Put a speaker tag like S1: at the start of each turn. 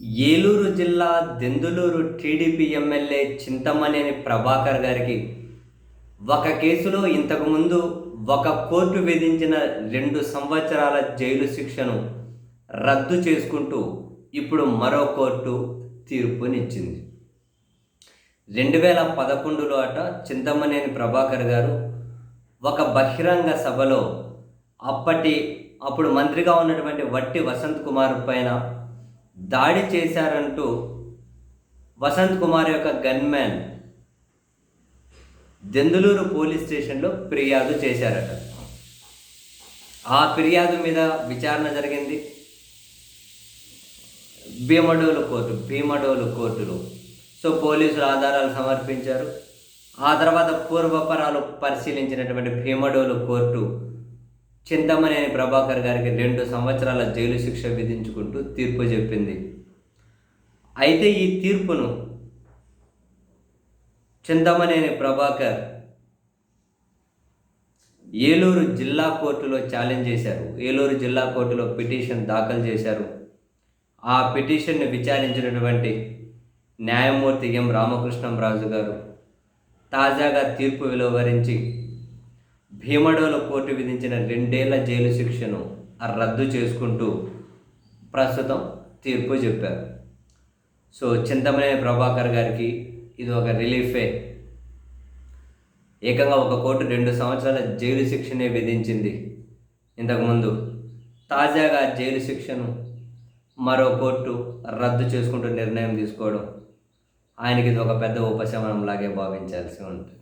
S1: ఏలూరు జిల్లా Denduluru TDP MLA Chintamaneni Prabhakar గారికి ఒక కేసులో ఇంతకుముందు ఒక కోర్టు విధించిన రెండు సంవత్సరాల జైలు శిక్షను రద్దు చేసుకుంటూ ఇప్పుడు మరో కోర్టు తీర్పునిచ్చింది. రెండు వేల పదకొండులో అట చింతమనేని ప్రభాకర్ గారు ఒక బహిరంగ సభలో అప్పటి అప్పుడు మంత్రిగా ఉన్నటువంటి వట్టి వసంత్ కుమార్ పైన దాడి చేశారంటూ వసంత్ కుమార్ యొక్క గన్మ్యాన్ దెందులూరు పోలీస్ స్టేషన్లో ఫిర్యాదు చేశారట. ఆ ఫిర్యాదు మీద విచారణ జరిగింది. భీమడోలు కోర్టు భీమడోలు కోర్టులో. సో పోలీసులు ఆధారాలు సమర్పించారు. ఆ తర్వాత పూర్వపరాలు పరిశీలించినటువంటి భీమడోలు కోర్టు చింతమనేని ప్రభాకర్ గారికి రెండు సంవత్సరాల జైలు శిక్ష విధించుకుంటూ తీర్పు చెప్పింది. అయితే ఈ తీర్పును చింతమనేని ప్రభాకర్ ఏలూరు జిల్లా కోర్టులో ఛాలెంజ్ చేశారు. ఏలూరు జిల్లా కోర్టులో పిటిషన్ దాఖలు చేశారు. ఆ పిటిషన్ను విచారించినటువంటి న్యాయమూర్తి ఎం రామకృష్ణం రాజు గారు తాజాగా తీర్పు వెలువరించి భీమడోలు కోర్టు విధించిన రెండేళ్ళ జైలు శిక్షను రద్దు చేసుకుంటూ ప్రస్తుతం తీర్పు చెప్పారు. సో చింతమనే ప్రభాకర్ గారికి ఇది ఒక రిలీఫే. ఏకంగా ఒక కోర్టు రెండు సంవత్సరాల జైలు శిక్షనే విధించింది. ఇంతకుముందు తాజాగా జైలు శిక్షను మరో కోర్టు రద్దు చేసుకుంటూ నిర్ణయం తీసుకోవడం ఆయనకి ఇది ఒక పెద్ద ఉపశమనం లాగే భావించాల్సి ఉంటుంది.